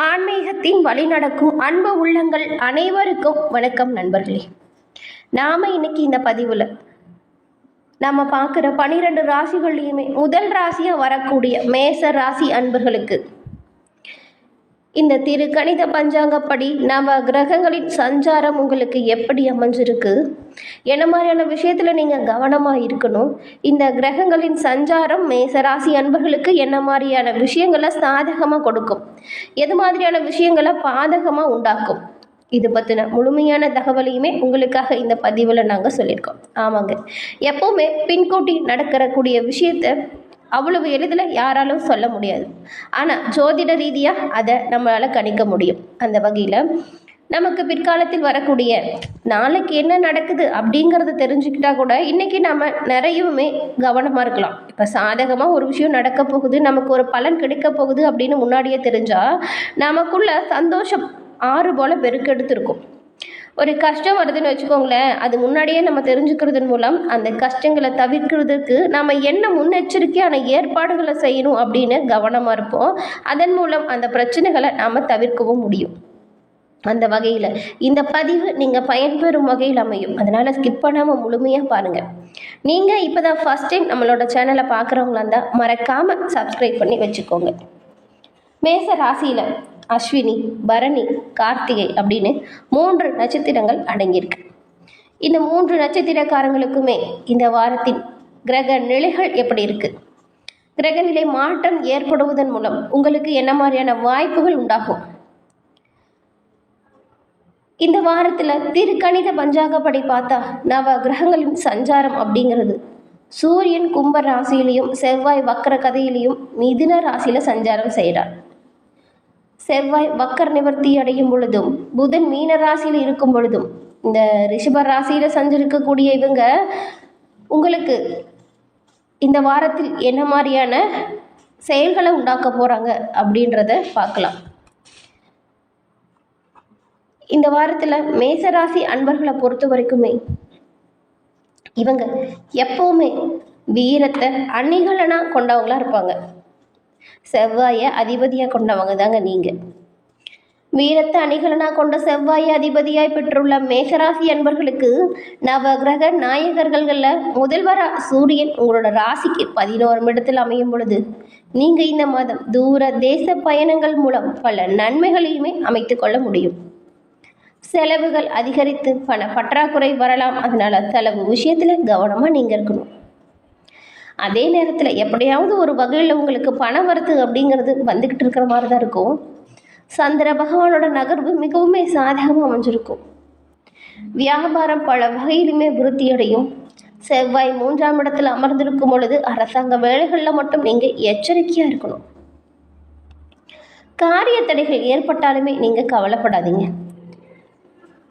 ஆன்மீகத்தின் வழி நடக்கும் அன்பு உள்ளங்கள் அனைவருக்கும் வணக்கம் நண்பர்களே. நாம் இன்னைக்கு இந்த பதிவில் நம்ம பார்க்குற பனிரெண்டு ராசிகள்லையுமே முதல் ராசியாக வரக்கூடிய மேச ராசி அன்பர்களுக்கு இந்த திரு கணித பஞ்சாங்கப்படி நம்ம கிரகங்களின் சஞ்சாரம் உங்களுக்கு எப்படி அமைஞ்சிருக்கு? என்ன மாதிரியான விஷயத்தில் நீங்கள் கவனமாக இருக்கணும்? இந்த கிரகங்களின் சஞ்சாரம் மேசராசி அன்பர்களுக்கு என்ன மாதிரியான விஷயங்களை சாதகமாக கொடுக்கும்? எது மாதிரியான விஷயங்களை பாதகமாக உண்டாக்கும்? இது பற்றின முழுமையான தகவலையுமே உங்களுக்காக இந்த பதிவில் நாங்கள் சொல்லியிருக்கோம். ஆமாங்க. எப்போவுமே பின்கூட்டி நடக்கிறக்கூடிய விஷயத்தை அவ்வளவு எளிதில் யாராலும் சொல்ல முடியாது. ஆனால் ஜோதிட ரீதியாக அதை நம்மளால் கணிக்க முடியும். அந்த வகையில் நமக்கு பிற்காலத்தில் வரக்கூடிய நாளைக்கு என்ன நடக்குது அப்படிங்கிறத தெரிஞ்சுக்கிட்டா கூட இன்றைக்கி நம்ம நிறையவுமே கவனமாக இருக்கலாம். இப்போ சாதகமாக ஒரு விஷயம் நடக்க போகுது நமக்கு ஒரு பலன் கிடைக்க போகுது அப்படின்னு முன்னாடியே தெரிஞ்சால் நமக்குள்ள சந்தோஷம் ஆறு போல் பெருக்கெடுத்திருக்கும். ஒரு கஷ்டம் வருதுன்னு வச்சுக்கோங்களேன் அது முன்னாடியே நம்ம தெரிஞ்சுக்கிறதன் மூலம் அந்த கஷ்டங்களை தவிர்க்கிறதுக்கு நம்ம என்ன முன்னெச்சரிக்கையான ஏற்பாடுகளை செய்யணும் அப்படின்னு கவனமாக இருப்போம். அதன் மூலம் அந்த பிரச்சனைகளை நாம் தவிர்க்கவும் முடியும். அந்த வகையில் இந்த பதிவு நீங்கள் பயன்பெறும் வகையில் அமையும். அதனால் ஸ்கிப் பண்ணாமல் முழுமையாக பாருங்கள் நீங்கள் இப்போ தான் ஃபஸ்ட் டைம் நம்மளோட சேனலை பார்க்குறவங்களா இருந்தால் மறக்காமல் சப்ஸ்கிரைப் பண்ணி வச்சுக்கோங்க. மேச ராசியில் அஸ்வினி பரணி கார்த்திகை அப்படின்னு மூன்று நட்சத்திரங்கள் அடங்கியிருக்கு. இந்த மூன்று நட்சத்திரக்காரங்களுக்குமே இந்த வாரத்தின் கிரக நிலைகள் எப்படி இருக்கு? கிரகநிலை மாற்றம் ஏற்படுவதன் மூலம் உங்களுக்கு என்ன மாதிரியான வாய்ப்புகள் உண்டாகும்? இந்த வாரத்தில் திருக்கணித பஞ்சாங்கப்படி பார்த்தா நவ கிரகங்களின் சஞ்சாரம் அப்படிங்கிறது சூரியன் கும்ப ராசியிலையும் செவ்வாய் வக்கர கதையிலையும் மிதுன ராசியில் சஞ்சாரம் செய்கிறார் செவ்வாய் வக்கர் நிவர்த்தி அடையும் பொழுதும் புதன் மீன ராசியில் இருக்கும் பொழுதும் இந்த ரிஷப ராசியில் சஞ்சரிக்கக்கூடிய இவங்க உங்களுக்கு இந்த வாரத்தில் என்ன மாதிரியான செயல்களை உண்டாக்க போகிறாங்க அப்படின்றத பார்க்கலாம். இந்த வாரத்தில் மேசராசி அன்பர்களை பொறுத்த வரைக்குமே இவங்க எப்போவுமே வீரத்தை அணிகலனாக கொண்டவங்களா இருப்பாங்க. செவ்வாயை அதிபதியாக கொண்டவங்க தாங்க நீங்கள் வீரத்தை அணிகலனாக கொண்ட செவ்வாயை அதிபதியாய் பெற்றுள்ள மேகராசி அன்பர்களுக்கு நவ கிரக நாயகர்களில் முதல்வராக சூரியன் உங்களோட ராசிக்கு பதினோரு இடத்தில் அமையும் பொழுது நீங்கள் இந்த மாதம் தூர தேச பயணங்கள் மூலம் பல நன்மைகளையுமே அமைத்து கொள்ள முடியும். செலவுகள் அதிகரித்து பண பற்றாக்குறை வரலாம். அதனால் செலவு விஷயத்தில் கவனமாக நீங்கள் இருக்கணும். அதே நேரத்தில் எப்படியாவது ஒரு வகையில் உங்களுக்கு பணம் வருது அப்படிங்கிறது வந்துக்கிட்டு இருக்கிற மாதிரி தான் இருக்கும். சந்திர பகவானோட நகர்வு மிகவுமே சாதகமாக அமைஞ்சிருக்கும். வியாபாரம் பல வகையிலுமே விருத்தியடையும். செவ்வாய் மூன்றாம் இடத்தில் அமர்ந்திருக்கும் பொழுது அரசாங்க வேலைகளில் மட்டும் நீங்கள் எச்சரிக்கையாக இருக்கணும். காரிய தடைகள் ஏற்பட்டாலுமே நீங்கள் கவலைப்படாதீங்க.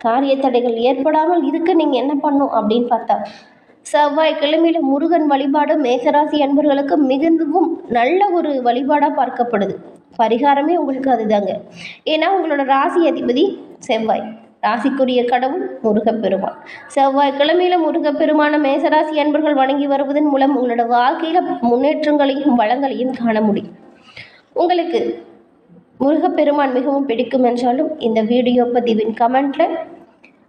காரிய தடைகள் ஏற்படாமல் இருக்க நீங்கள் என்ன பண்ணும் அப்படின்னு பார்த்தா செவ்வாய்க்கிழமையில முருகன் வழிபாடு மேகராசி அன்பர்களுக்கு மிகுந்தவும் நல்ல ஒரு வழிபாடாக பார்க்கப்படுது. பரிகாரமே உங்களுக்கு அதுதாங்க. ஏன்னா உங்களோட ராசி அதிபதி செவ்வாய். ராசிக்குரிய கடவுள் முருகப்பெருமான். செவ்வாய்க்கிழமையில முருகப்பெருமான மேசராசி அன்பர்கள் வணங்கி வருவதன் மூலம் உங்களோட வாழ்க்கையில முன்னேற்றங்களையும் வளங்களையும் காண முடியும். உங்களுக்கு முருகப்பெருமான் மிகவும் பிடிக்கும் என்றாலும் இந்த வீடியோ பதிவின் கமெண்ட்ல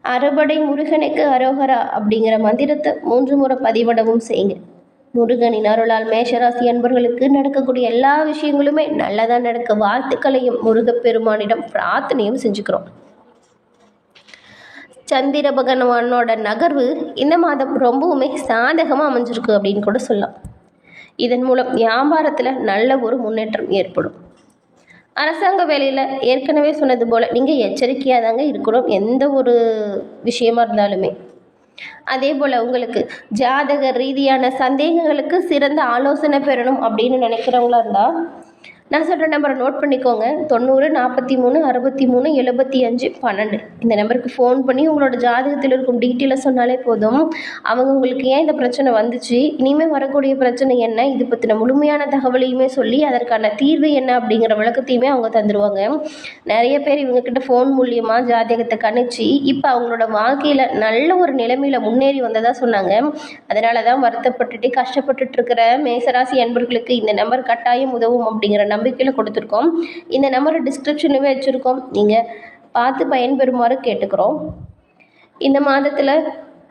அறுபடை முருகனுக்கு அரோகரா அப்படிங்கிற மந்திரத்தை மூன்று முறை பதிவிடவும் செய்யுங்க. முருகனின் அருளால் மேஷராசி அன்பர்களுக்கு நடக்கக்கூடிய எல்லா விஷயங்களுமே நல்லதாக நடக்க வாழ்த்துக்களையும் முருகப்பெருமானிடம் பிரார்த்தனையும் செஞ்சுக்கிறோம். சந்திர பகவானோட நகர்வு இந்த மாதம் ரொம்பவுமே சாதகமாக அமைஞ்சிருக்கு அப்படின்னு கூட சொல்லலாம். இதன் மூலம் வியாபாரத்தில் நல்ல ஒரு முன்னேற்றம் ஏற்படும். அரசாங்க வேலையில் ஏற்கனவே சொன்னது போல் நீங்கள் எச்சரிக்கையாக தாங்க இருக்கணும் எந்த ஒரு விஷயமா இருந்தாலுமே. அதே போல் உங்களுக்கு ஜாதக ரீதியான சந்தேகங்களுக்கு சிறந்த ஆலோசனை பெறணும் அப்படின்னு நினைக்கிறவங்களா இருந்தால் நான் சொல்கிற நம்பரை நோட் பண்ணிக்கோங்க. தொண்ணூறு நாற்பத்தி மூணு அறுபத்தி மூணு எழுபத்தி அஞ்சு பன்னெண்டு. இந்த நம்பருக்கு ஃபோன் பண்ணி உங்களோட ஜாதகத்தில் இருக்கும் டீட்டெயிலை சொன்னாலே போதும். அவங்க உங்களுக்கு ஏன் இந்த பிரச்சனை வந்துச்சு? இனிமேல் வரக்கூடிய பிரச்சனை என்ன? இது பற்றின முழுமையான தகவலையுமே சொல்லி அதற்கான தீர்வு என்ன அப்படிங்கிற விளக்கத்தையுமே அவங்க தந்துடுவாங்க நிறைய பேர் இவங்கக்கிட்ட ஃபோன் மூலியமாக ஜாதகத்தை கணிச்சு இப்போ அவங்களோட வாழ்க்கையில் நல்ல ஒரு நிலைமையில் முன்னேறி வந்ததாக சொன்னாங்க. அதனால தான் வருத்தப்பட்டுட்டு கஷ்டப்பட்டுட்டு இருக்கிற மேசராசி அன்பர்களுக்கு இந்த நம்பர் கட்டாயம் உதவும் அப்படிங்கிற நம்பிக்கையில் கொடுத்துருக்கோம். இந்த நம்பரை டிஸ்கிரிப்ஷனுமே வச்சுருக்கோம். நீங்கள் பார்த்து பயன்பெறுமாறு கேட்டுக்கிறோம். இந்த மாதத்தில்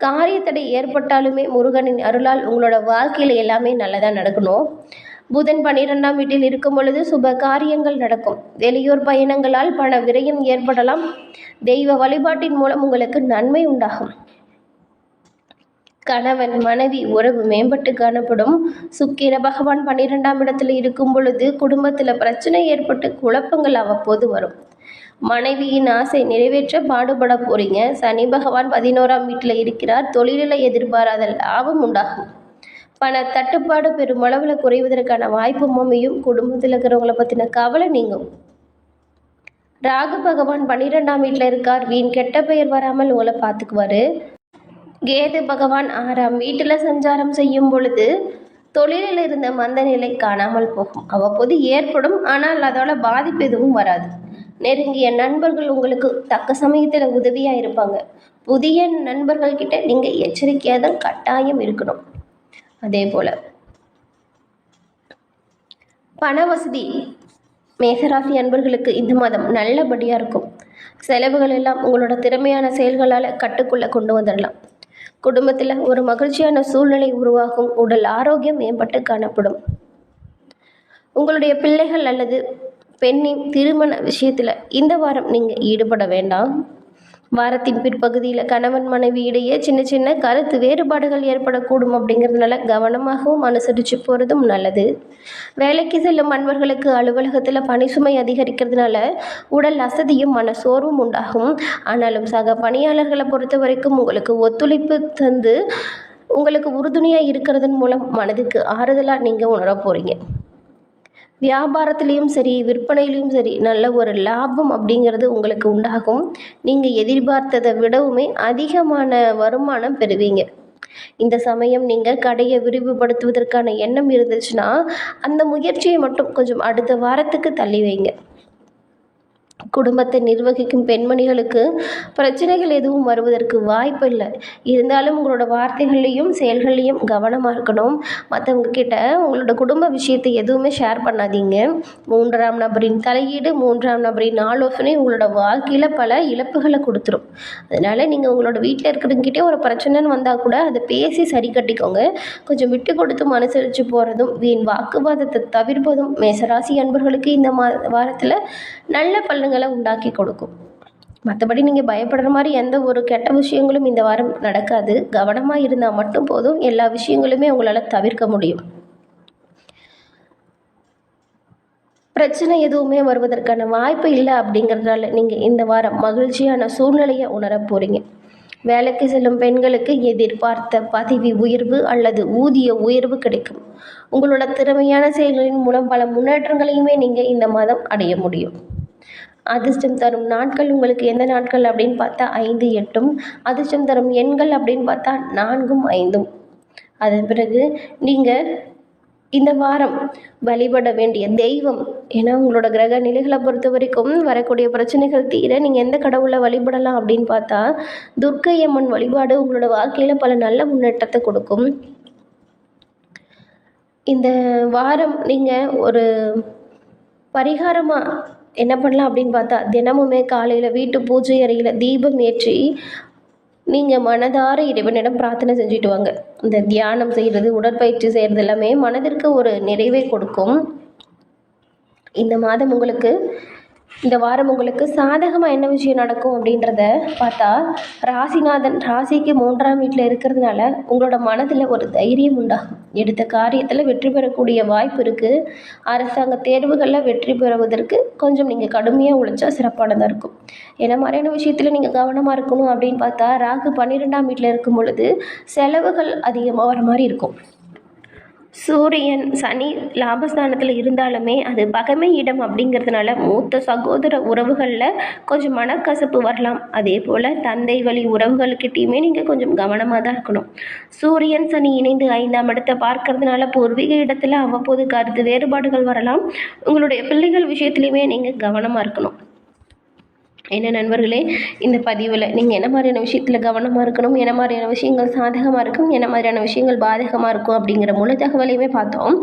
காரியத்தடை ஏற்பட்டாலுமே முருகனின் அருளால் உங்களோட வாழ்க்கையில் எல்லாமே நல்லதாக நடக்கணும். புதன் பன்னிரெண்டாம் வீட்டில் இருக்கும் பொழுது சுப காரியங்கள் நடக்கும். வெளியூர் பயணங்களால் பண விரயம் ஏற்படலாம். தெய்வ வழிபாட்டின் மூலம் உங்களுக்கு நன்மை உண்டாகும். கணவன் மனைவி உறவு மேம்பட்டு காணப்படும். சுக்கிர பகவான் பன்னிரெண்டாம் இடத்துல இருக்கும் பொழுது குடும்பத்தில் பிரச்சனை ஏற்பட்டு குழப்பங்கள் அவ்வப்போது வரும். மனைவியின் ஆசை நிறைவேற்ற பாடுபட போறீங்க. சனி பகவான் பதினோராம் வீட்டில் இருக்கிறார். தொழிலில் எதிர்பாராத லாபம் உண்டாகும். பண தட்டுப்பாடு பெருமளவில் குறைவதற்கான வாய்ப்பு அமையும். குடும்பத்தில் இருக்கிறவங்கள பற்றின கவலை நீங்கும். ராகு பகவான் பன்னிரெண்டாம் வீட்டில் இருக்கார். வீண் கெட்ட பெயர் வராமல் உங்களை பார்த்துக்குவாரு. கேது பகவான் ஆறாம் வீட்டில் சஞ்சாரம் செய்யும் பொழுது தொழிலில் இருந்த மந்த நிலை காணாமல் போகும். அவ்வப்போது ஏற்படும் ஆனால் அதோட பாதிப்பு எதுவும் வராது. நெருங்கிய நண்பர்கள் உங்களுக்கு தக்க சமயத்தில் உதவியாக இருப்பாங்க. புதிய நண்பர்கள் கிட்ட நீங்கள் எச்சரிக்கையாக தான் கட்டாயம் இருக்கணும். அதே போல் பண வசதி மேசராசி அன்பர்களுக்கு இந்த மாதம் நல்லபடியாக இருக்கும். செலவுகள் எல்லாம் உங்களோட திறமையான செயல்களால் கட்டுக்குள்ளே கொண்டு வந்துடலாம் குடும்பத்தில் ஒரு மகிழ்ச்சியான சூழ்நிலை உருவாகும். உடல் ஆரோக்கியம் மேம்பட்டு காணப்படும். உங்களுடைய பிள்ளைகள் அல்லது பெண்ணின் திருமண விஷயத்தில் இந்த வாரம் நீங்கள் ஈடுபட வேண்டாம். வாரத்தின் பிற்பகுதியில் கணவன் மனைவி இடையே சின்ன சின்ன கருத்து வேறுபாடுகள் ஏற்படக்கூடும் அப்படிங்கிறதுனால கவனமாகவும் அனுசரித்து போகிறதும் நல்லது. வேலைக்கு செல்லும் அன்பர்களுக்கு அலுவலகத்தில் பணி சுமை அதிகரிக்கிறதுனால உடல் அசதியும் மன சோர்வும் உண்டாகும். ஆனாலும் சக பணியாளர்களை பொறுத்த வரைக்கும் உங்களுக்கு ஒத்துழைப்பு தந்து உங்களுக்கு உறுதுணையாக இருக்கிறதன் மூலம் மனதுக்கு ஆறுதலாக நீங்கள் உணர போகிறீங்க வியாபாரத்துலேயும் சரி விற்பனையிலையும் சரி நல்ல ஒரு லாபம் அப்படிங்கிறது உங்களுக்கு உண்டாகும். நீங்கள் எதிர்பார்த்ததை விடவுமே அதிகமான வருமானம் பெறுவீங்க. இந்த சமயம் நீங்கள் கடையை விரிவுபடுத்துவதற்கான எண்ணம் இருந்துச்சுன்னா அந்த முயற்சியை மட்டும் கொஞ்சம் அடுத்த வாரத்துக்கு தள்ளி வைங்க. குடும்பத்தை நிர்வகிக்கும் பெண்மணிகளுக்கு பிரச்சனைகள் எதுவும் வருவதற்கு வாய்ப்பு இல்லை இருந்தாலும் உங்களோட வார்த்தைகள்லையும் செயல்கள்லையும் கவனமாக இருக்கணும். மற்றவங்க கிட்ட உங்களோட குடும்ப விஷயத்தை எதுவுமே ஷேர் பண்ணாதீங்க. மூன்றாம் நபரின் தலையீடு மூன்றாம் நபரின் ஆலோசனை உங்களோட வாழ்க்கையில் பல இழப்புகளை கொடுத்துரும். அதனால் நீங்கள் உங்களோட வீட்டில் இருக்கிறவங்கிட்டே ஒரு பிரச்சனைன்னு வந்தால் கூட அதை பேசி சரி கட்டிக்கோங்க. கொஞ்சம் விட்டு கொடுத்து அனுசரித்து போகிறதும் வீண் வாக்குவாதத்தை தவிர்ப்பதும் மேசராசி அன்பர்களுக்கு இந்த மா வாரத்தில் நல்ல பலன்களை உண்டாக்கி கொடுக்கும். மற்றபடி நீங்கள் பயப்படுற மாதிரி எந்த ஒரு கெட்ட விஷயங்களும் இந்த வாரம் நடக்காது. கவனமாக இருந்தால் மட்டும் போதும். எல்லா விஷயங்களுமே உங்களால் தவிர்க்க முடியும். பிரச்சனை எதுவுமே வருவதற்கான வாய்ப்பு இல்லை அப்படிங்கிறதுனால நீங்கள் இந்த வாரம் மகிழ்ச்சியான சூழ்நிலையை உணரப் போகிறீங்க வேலைக்கு செல்லும் பெண்களுக்கு எதிர்பார்த்த பதவி உயர்வு அல்லது ஊதிய உயர்வு கிடைக்கும். உங்களோட திறமையான செயல்களின் மூலம் பல முன்னேற்றங்களையுமே நீங்கள் இந்த மாதம் அடைய முடியும். அதிர்ஷ்டம் தரும் நாட்கள் உங்களுக்கு எந்த நாட்கள் அப்படின்னு பார்த்தா ஐந்து எட்டும். அதிர்ஷ்டம் தரும் எண்கள் அப்படின்னு பார்த்தா நான்கும் ஐந்தும். அதன் பிறகு நீங்கள் இந்த வாரம் வழிபட வேண்டிய தெய்வம் ஏன்னா உங்களோட கிரக நிலைகளை பொறுத்த வரைக்கும் வரக்கூடிய பிரச்சனைகள் தீர நீங்கள் எந்த கடவுளை வழிபடலாம் அப்படின்னு பார்த்தா துர்க்கை அம்மன் வழிபாடு உங்களோட வாழ்க்கையில் பல நல்ல முன்னேற்றத்தை கொடுக்கும். இந்த வாரம் நீங்கள் ஒரு பரிகாரமாக என்ன பண்ணலாம் அப்படின்னு பார்த்தா தினமுமே காலையில் வீட்டு பூஜை அறையில் தீபம் ஏற்றி நீங்கள் மனதார இறைவனிடம் பிரார்த்தனை செஞ்சுட்டு வாங்க. இந்த தியானம் செய்கிறது உடற்பயிற்சி செய்கிறது எல்லாமே மனதிற்கு ஒரு நிறைவை கொடுக்கும். இந்த மாதம் உங்களுக்கு இந்த வாரம் உங்களுக்கு சாதகமாக என்ன விஷயம் நடக்கும் அப்படின்றத பார்த்தா ராசிநாதன் ராசிக்கு மூன்றாம் வீட்டில் இருக்கிறதுனால உங்களோட மனதில் ஒரு தைரியம் உண்டாகும். எடுத்த காரியத்தில் வெற்றி பெறக்கூடிய வாய்ப்பு இருக்குது அரசாங்க தேர்வுகளில் வெற்றி பெறுவதற்கு கொஞ்சம் நீங்கள் கடுமையாக உழைச்சா சிறப்பானதாக இருக்கும். ஏன்னா மாதிரியான விஷயத்தில் நீங்கள் கவனமாக இருக்கணும் அப்படின்னு பார்த்தா ராகு பன்னிரெண்டாம் வீட்டில் இருக்கும் பொழுது செலவுகள் அதிகமாக வர மாதிரி இருக்கும். சூரியன் சனி லாபஸ்தானத்தில் இருந்தாலுமே அது பகைமை இடம் அப்படிங்கிறதுனால மூத்த சகோதர உறவுகளில் கொஞ்சம் மனக்கசப்பு வரலாம். அதே போல் தந்தை வழி உறவுகளுக்கிட்டையுமே நீங்கள் கொஞ்சம் கவனமாக தான் இருக்கணும். சூரியன் சனி இணைந்து ஐந்தாம் இடத்தை பார்க்கறதுனால பூர்வீக இடத்துல அவ்வப்போது கருத்து வேறுபாடுகள் வரலாம். உங்களுடைய பிள்ளைகள் விஷயத்துலையுமே நீங்கள் கவனமாக இருக்கணும். என்ன நண்பர்களே இந்த பதிவில் நீங்கள் என்ன மாதிரியான விஷயத்தில் கவனமாக இருக்கணும் என்ன மாதிரியான விஷயங்கள் சாதகமாக இருக்கும் என்ன மாதிரியான விஷயங்கள் பாதகமாக இருக்கும் அப்படிங்கிற முழு தகவலையுமே பார்த்தோம்.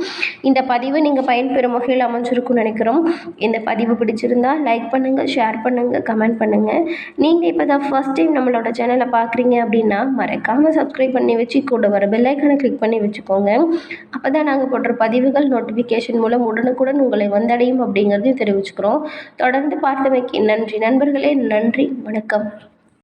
இந்த பதிவு நீங்கள் பயன்பெறும் வகையில் அமைஞ்சிருக்கும்னு நினைக்கிறோம். இந்த பதிவு பிடிச்சிருந்தால் லைக் பண்ணுங்கள் ஷேர் பண்ணுங்கள் கமெண்ட் பண்ணுங்கள் நீங்கள் இப்போ தான் ஃபஸ்ட் டைம் நம்மளோட சேனலை பார்க்குறீங்க அப்படின்னா மறக்காமல் சப்ஸ்கிரைப் பண்ணி வச்சு கூட வர பெல்லைக்கனை கிளிக் பண்ணி வச்சுக்கோங்க. அப்போ தான் நாங்கள் போடுற பதிவுகள் நோட்டிஃபிகேஷன் மூலம் உடனுக்குடன் உங்களை வந்தடையும் அப்படிங்கிறதையும் தெரிவிச்சுக்கிறோம். தொடர்ந்து பார்த்தமைக்கு நன்றி நண்பர்கள். நண்பர்களே நன்றி வணக்கம்.